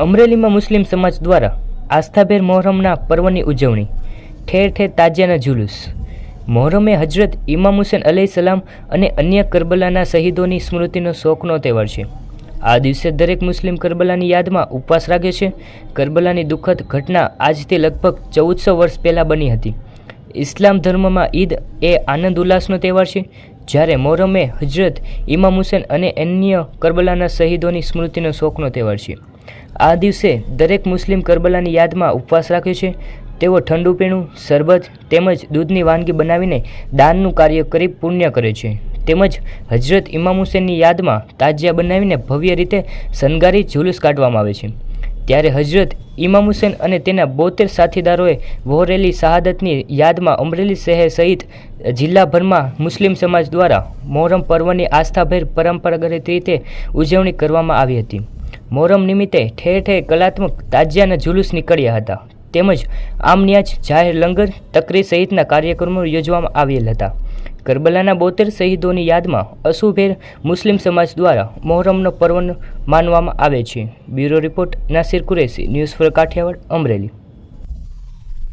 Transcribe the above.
અમરેલીમાં મુસ્લિમ સમાજ દ્વારા આસ્થાભેર મોહરમના પર્વની ઉજવણી. ઠેર ઠેર તાજિયાના જુલુસ. મોહરમે હજરત ઇમામ હુસેન અલી સલામ અને અન્ય કરબલાના શહીદોની સ્મૃતિનો શોખનો તહેવાર છે. આ દિવસે દરેક મુસ્લિમ કરબલાની યાદમાં ઉપવાસ રાખે છે. કરબલાની દુઃખદ ઘટના આજથી લગભગ ચૌદસો વર્ષ પહેલાં બની હતી. ઇસ્લામ ધર્મમાં ઈદ એ આનંદ ઉલ્લાસનો તહેવાર છે. જ્યારે મોહરમ એ હજરત ઇમામ હુસેન અને અન્ય કરબલાના શહીદોની સ્મૃતિનો શોખનો તહેવાર છે. આ દિવસે દરેક મુસ્લિમ કરબલાની યાદમાં ઉપવાસ રાખે છે. તેઓ ઠંડુ પીણું, શરબત તેમજ દૂધની વાનગી બનાવીને દાનનું કાર્ય કરી પુણ્ય કરે છે. તેમજ હજરત ઇમામ હુસેનની યાદમાં તાજિયા બનાવીને ભવ્ય રીતે શણગારી જુલુસ કાઢવામાં આવે છે. ત્યારે હજરત ઇમામ હુસેન અને તેના બોતેર સાથીદારોએ વહોરેલી શહાદતની યાદમાં અમરેલી શહેર સહિત જિલ્લાભરમાં મુસ્લિમ સમાજ દ્વારા મોહરમ પર્વની આસ્થાભેર પરંપરાગત રીતે ઉજવણી કરવામાં આવી હતી. મોહરમ નિમિત્તે ઠેર ઠેર કલાત્મક તાજિયાના જુલુસ નીકળ્યા હતા. તેમજ આમન્યાજ જાહેર લંગર, તકરી સહિતના કાર્યક્રમો યોજવામાં આવેલ હતા. કરબલાના બોતેર શહીદોની યાદમાં અશુભેર મુસ્લિમ સમાજ દ્વારા મોહરમનો પર્વ માનવામાં આવે છે. Bureau report, Nasir Qureshi, news for Kathiawad, Amreli.